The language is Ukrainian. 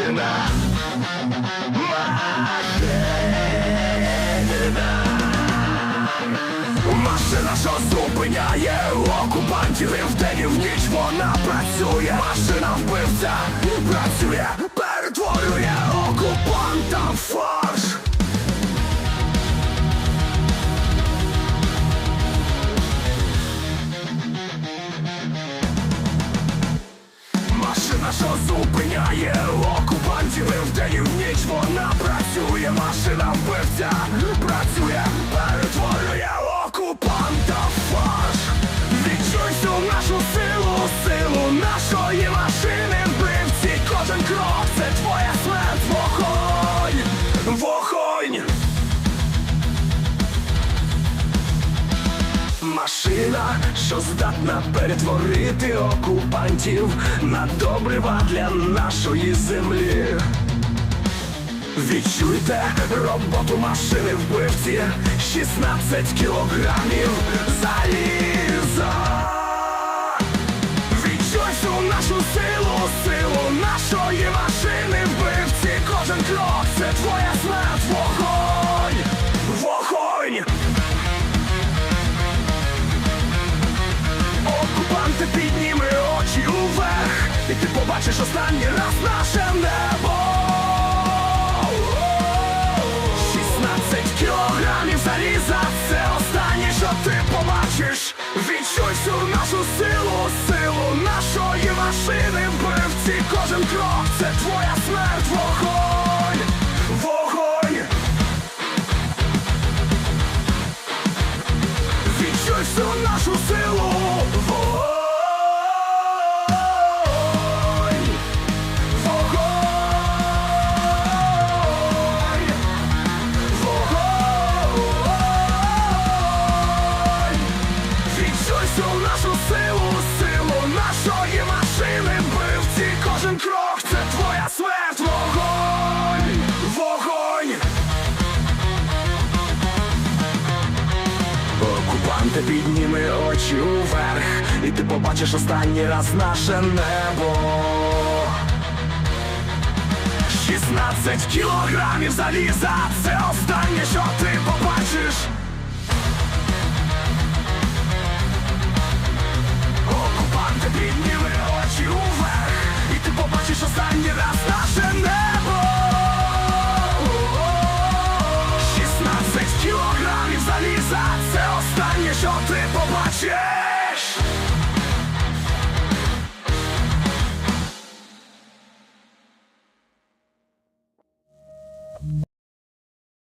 машина. Машина, що зупиняє окупантів і вдень і в ніч вона працює. Машина вбивця працює, що зупиняє окупантів і вдень і в ніч вона працює. Машина вбивця працює, перетворює окупанта фарш. Відчуй всю нашу силу, силу нашої машини Машина, що здатна перетворити окупантів на добрива для нашої землі. Відчуйте роботу машини вбивці 16 кілограмів заліза. Відчуй всю нашу силу, силу нашої машини вбивці. Кожен крок це твоя смерть, вогонь, підніми очі уверх, і ти побачиш останній раз наше небо. Окупанти підніми очі уверх, і ти побачиш останній раз наше небо. 16 кілограмів заліза, це останнє, що ти побачиш. Yeah.